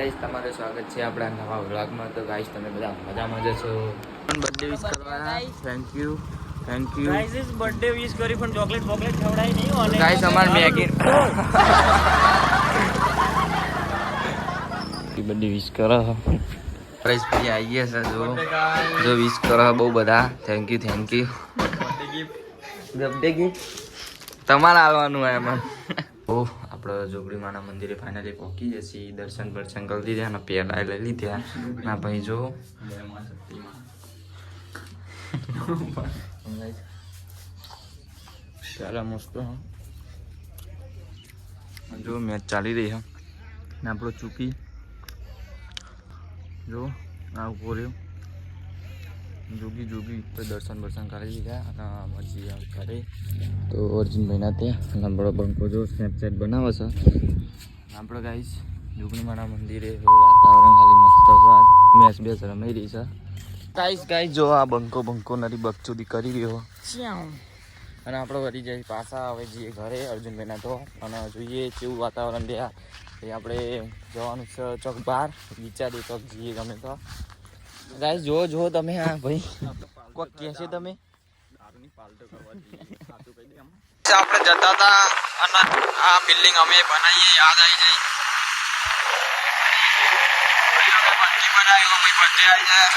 Guys તમારું સ્વાગત છે આપણા નવા વ્લોગમાં. તો ગાઈસ તમે બધા મજામાં જ છો બર્થડે વિશ કરવા thank you thank you guys birthday wish કરી પણ ચોકલેટ બોકલેટ ખવડાય નહીં ઓલે ગાઈસ અમાર મેગી બર્થડે વિશ કરો. પ્રાઇઝ ભાઈ આવી ગયા છે જો જો વિશ કરો બહુ બધા. Thank you thank you birthday gift તમારે આવવાનું એમાં. ઓ આપણે જોગડીમાના મંદિરે ફાઇનલી પહોંચી જશે દર્શન દર્શન કરી દીધા અને પહેલાં લઈ લીધા. ના ભાઈ, જો. ચાલો, મસ્ત. જો, મેચ ચાલી રહી છે ને આપણો ચૂકી. જો, આ ઊભો રહ્યો. જોગી જોગી તો દર્શન બર્શન કરી લીધા અને પછી ઘરે તો અર્જુનભાઈના ત્યાં લંબડો બંકો જો સ્નેપચેટ બનાવે છે. આપણે ગાઈશ જોગણીમાના મંદિરે વાતાવરણ ખાલી મસ્ત છે. મેચ બેસ રમાઈ રહી છે. ગાઈશ ગાઈશ જો આ બંકો બંકો નરી બકચોદી કરી રહ્યો. અને આપણે વળી જઈએ પાછા હવે જઈએ ઘરે અર્જુનભાઈના તો. અને જોઈએ કેવું વાતાવરણ રહ્યા. એ આપણે જવાનું છે ચોક બહાર વિચારીએ ચોક જઈએ ગમે તો. ગાઈસ જો જો તમે હા ભાઈ. કોક કહે છે તમે? આપણે જતા હતા અને આ બિલ્ડિંગ અમે બનાવીએ યાદ આવી જાય. બનાવ્યું અમે બધે આવી જાય.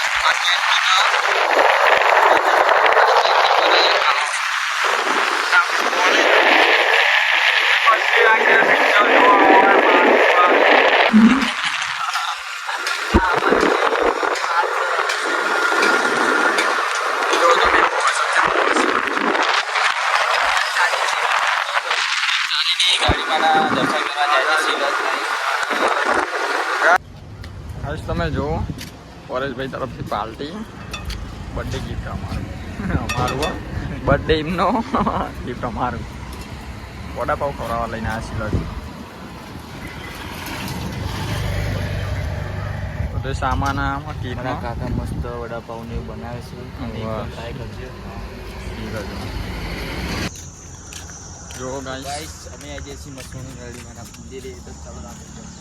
આ gate માં આજ તમે જુઓ પરેશભાઈ તરફથી પાર્ટી બર્થડે ગિફ્ટ અમારું. અમારું બર્થડે એમનો ગિફ્ટ અમારું. વડાપાવ ખવડાવવા લઈને આવ્યા સિલજ બધું સામાન આમાં કીટમાં કાકા મસ્ત વડાપાવ ને બનાવે છે. અને ટ્રાય કરજો. જો ગાઈસ અમે આજે છીએ મસોની ગરડીમાંના મંદિરે તો ચાલો આપણે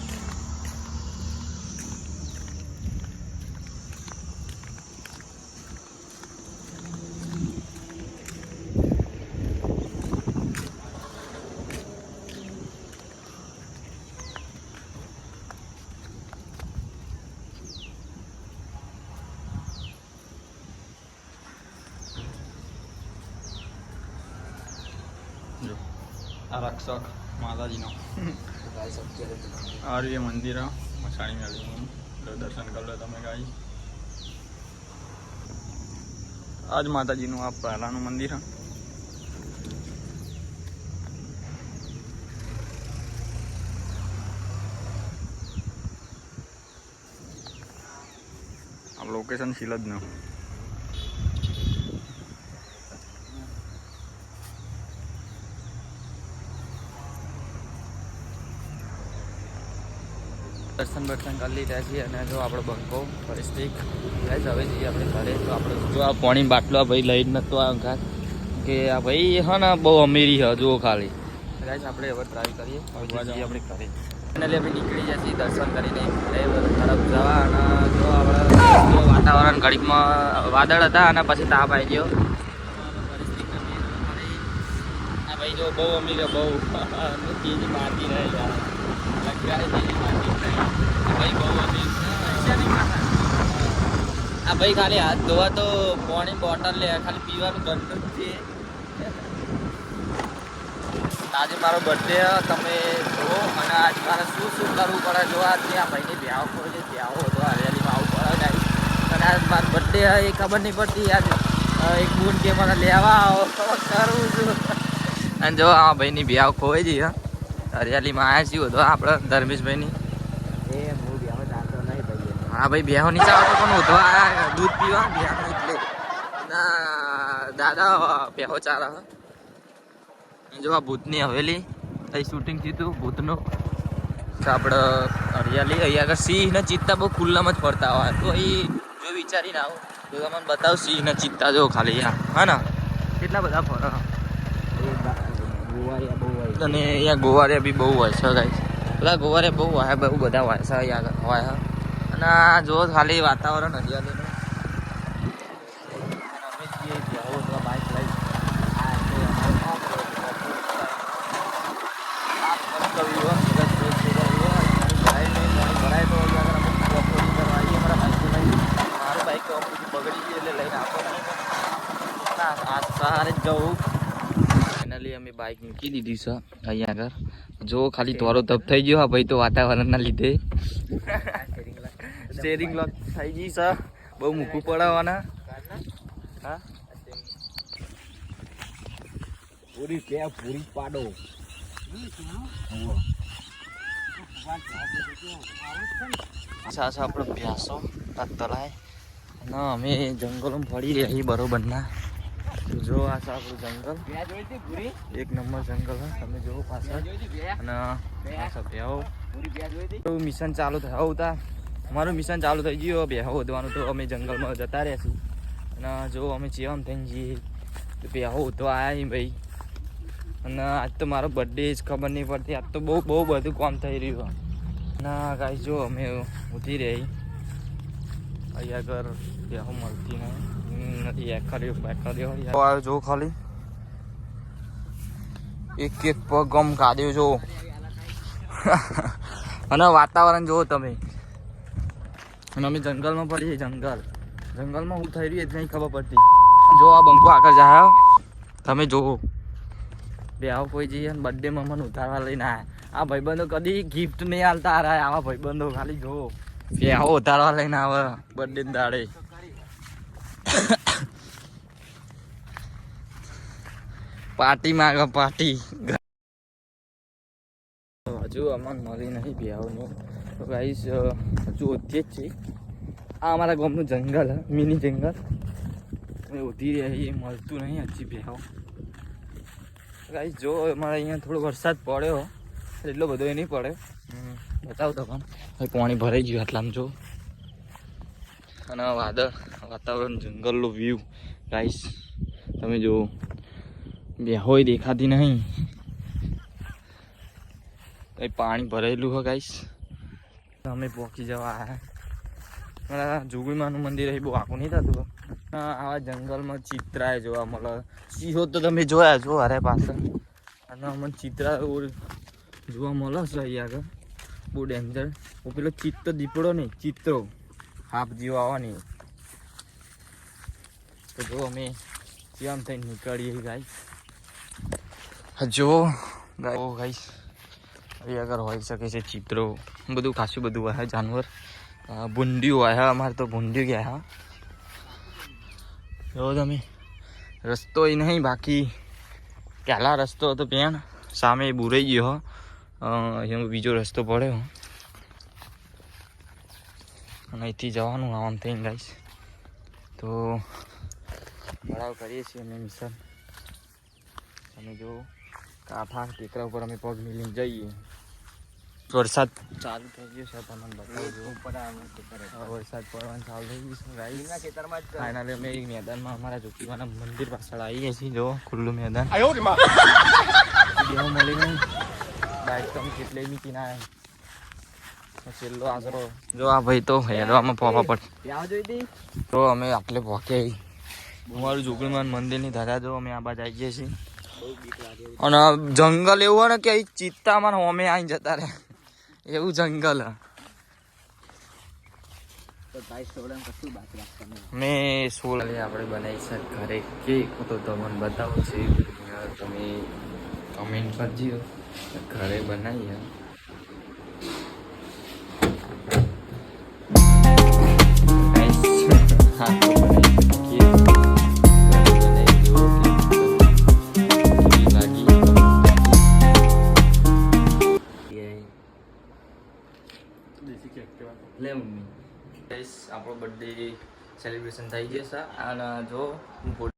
રક્ષક માતાજીનો. આર્ય મંદિર મસાણી મેળવીનું દર્શન કરી લો તમે ગાઈ આજ માતાજીનું આ પહેલાંનું મંદિર લોકેશન આ શિલજનું દર્શન બર્શન કરી લીધા છીએ અને જો આપણો બંકો પરિસ્થિતિ ગાઈસ હવે જઈએ આપણે ઘરે. તો આપણે જો આ પાણી બાટલો આ ભાઈ લઈ જ નતો આ ઘાત કે આ ભાઈ હા ને બહુ અમીરી છે જુઓ ખાલી. ગાઈસ આપણે હવે ટ્રાય કરીએ. જઈએ આપણે ઘરે. ફાઇનલી આપણે નીકળી જઈએ છીએ દર્શન કરીને. ઘરે તરફ જવા અને જો આપણે વાતાવરણ ઘડીકમાં વાદળ હતા અને પછી તાપ આવી ગયો. આ ભાઈ જો બહુ અમીર બહુ. ચીજ મારતી રહે યાર લગાડે તેજી મારતી રહે. આ ભાઈ ખાલી હાથ ધોવા તો પાણી બોટલ લે, ખાલી પીવાનું ગંદુ જ છે. આજે મારો બર્થડે તમે જુઓ અને આજ મારે શું શું કરવું પડે જો આજે આ ભાઈને બ્યાવ છે બ્યાવ હતો, હરિયાળીમાં આવવું પડે ગાઈસ. અને આજ મારો બર્થડે એ ખબર નહીં પડતી. આજ એક બૂન કે મને લેવા આવો કરવું છું. અને જો આ ભાઈની બ્યાવ ખોવાઈ જઈ હા. હરિયાળીમાં આવ્યા છીએ તો આપણે ધર્મેશભાઈની. એ હું ભાઈ હા ભાઈ બેહો નહીં આવતો પણ ઉધવા દૂધ પીવા બેહો એટલે. ના દાદા બેહો ચારા જો આ ભૂતની હવેલી અહીં શૂટિંગ થયું ભૂતનું. તો આપણે હરિયાળી અહીંયા આગળ સિંહ ને ચિત્તા બહુ ખુલ્લામાં જ ફરતા હોય. તો અહીં જો વિચારીને આવો તો તમને બતાવ સિંહ ને ચિત્તા જો ખાલી હા ને? કેટલા બધા ફરે. ગોવાળિયા બહુ હોય અને અહીંયા ગોવારિયા બી બહુ હોય છે ગાઈસ બધા ગોવારે બહુ વાય બહુ બધા વાય છે અહીંયા આગળ વાય છે. અને આ જો ખાલી વાતાવરણ હરિયાળીનું અને અમે જઈએ છીએ આવો તો બાઇક લઈ આ છે અમારું ઓફ રોડ. આ મસ્ત view હો, સરસ સરસ જગ્યા view હો. ભરાય નહીં, પાણી ભરાય તો અહીંયા આગળ અમે off-roading કરવા આવીએ અમારા બાઇકો લઈને. મારું બાઇક તો અમુક બગડી ગયું એટલે લઈને આવતો નહીં. ના, આ સહારે જ જવું ફાઇનલી બાઇક મૂકી દીધી છે અહીંયા આગળ. જો ખાલી ધોરો તપ થઈ ગયો હા ભાઈ તો વાતાવરણના લીધે. સ્ટેરિંગ લોક થઈ ગઈ છે. બહુ મૂકવું પડાવવાના. હા? પૂરી કે પૂરી પાડો. અચ્છા અચ્છા આપણે ભ્યાસો તલાય અને અમે જંગલોમાં ફરી રહ્યા છીએ બરોબર ના જો આ છે આપણું જંગલ. એક નંબર જંગલ તમે જોવો પાછળ. અને ભેહો મિશન ચાલુ થયું. હતા અમારું મિશન ચાલુ થઈ ગયું. બે વધવાનું તો અમે જંગલમાં જતા રહેશું. અને જો અમે ચેવામ થઈને જઈએ. તો બે તો આયા ભાઈ. અને આજ તો મારો બર્થડે જ ખબર નહીં પડતી. આજ તો બહુ બહુ બધું કામ થઈ રહ્યું ના કાંઈ જો અમે ઉઠી રહી. અહીંયા આગળ બેહો મળતી નહીં. જો ખાલી એક એક પગ ગમ કાઢ્યો જો અને વાતાવરણ જુઓ તમે અને અમે જંગલમાં પડીએ જંગલ જંગલમાં હું થઈ રહ્યું એ જ નહીં ખબર પડતી જો આ બંકો આગળ જાય તમે જુઓ બે આવો કોઈ જઈએ ને બર્થડે મને ઉતારવા લઈને આવ્યા આ ભાઈબંધો કદી ગિફ્ટ નહીં રહ્યા આવા ભાઈબંધો ખાલી જુઓ બે આવો ઉતારવા લઈને આવે બર્થડે દાડે પાર્ટી માગો પાર્ટી. હજુ અમને મળી નહીં બિહાવનું. તો ગાઈસ હજુ ઓધી જ છે આ અમારા ગામનું જંગલ હે, મિની જંગલ. ઉધી રહ્યા છીએ, મળતું નહીં હજી બિહાવ. ગાઈસ જો અમારે અહીંયા થોડો વરસાદ પડ્યો એટલો બધો એ નહીં પડે. બતાવું તો પણ પાણી ભરાઈ ગયું આટલામાં, જો. અને વાદળ, વાતાવરણ, જંગલનો વ્યૂ ગાઈસ તમે જુઓ. બે હોય દેખાતી નહીં. કઈ પાણી ભરેલું હોય ગાઈશ અમે પહોંચી જવા મારા જોગીમાનું મંદિર એ બહુ આખું નહીં થતું. આવા જંગલમાં ચિત્રાએ જોવા મળે. સિંહો તો તમે જોયા છો અરે પાછળ. અને અમને ચિત્રા જોવા મળે છે અહીંયા આગળ. બહુ ડેન્જર પેલો ચિત્ત દીપડો નહીં, ચિત્રો. હાફ જીવ આવવાની. તો જો અમે કેમ થઈને નીકળીએ ગાઈસ. જો ઓ ગાઈસ અહીં આગળ હોઈ શકે છે ચિત્રો, બધું ખાસું બધું આવ્યા જાનવર. ભૂંડિયું આવ્યા અમારે તો ભૂંડિયું ગયા, હા. જો તમે, રસ્તો એ નહીં, બાકી પહેલા રસ્તો હતો પેણ સામે બુરાઈ ગયો અહીંયા બીજો રસ્તો પડ્યો અને અહીંથી જવાનું આવવાનું થઈને ગાઈશ તો બરાબર કરીએ છીએ અમે મિશન. તમે જો કાંઠા ટેકરા ઉપર અમે પગ મિલીને જઈએ. વરસાદ ચાલુ થઈ ગયો છે તમને બતાવજો. ઉપર આવે વરસાદ પડવાનું ચાલુ થઈ ગયું છે રાઈના ખેતરમાં જ ફાઇનલી અમે એક મેદાનમાં અમારા જોકીવાના મંદિર પાછળ આવીએ છીએ જો ખુલ્લું મેદાન. દેવ મળી નહીં બાઇક તો અમે કેટલે બી કિના છેલ્લો આશરો. જો આ ભાઈ તો હેરવામાં પોપા પડ. તો અમે આટલે પહોંચ્યા અમારું જોગણીમાન મંદિરની ધરા જો અમે આ બાજુ આવીએ છીએ. અને જંગલ એવું હોય ને કે અહીં ચિત્તામાં હોમે આવી જતા રહે. એવું જંગલ. મેં સોલ આપણે બનાવી છે ઘરે કેક. તો તમને બતાવું છે. તમે કમેન્ટ કરજો. ઘરે બનાવીએ. બર્થડે સેલિબ્રેશન થઈ જશે. અને જો હું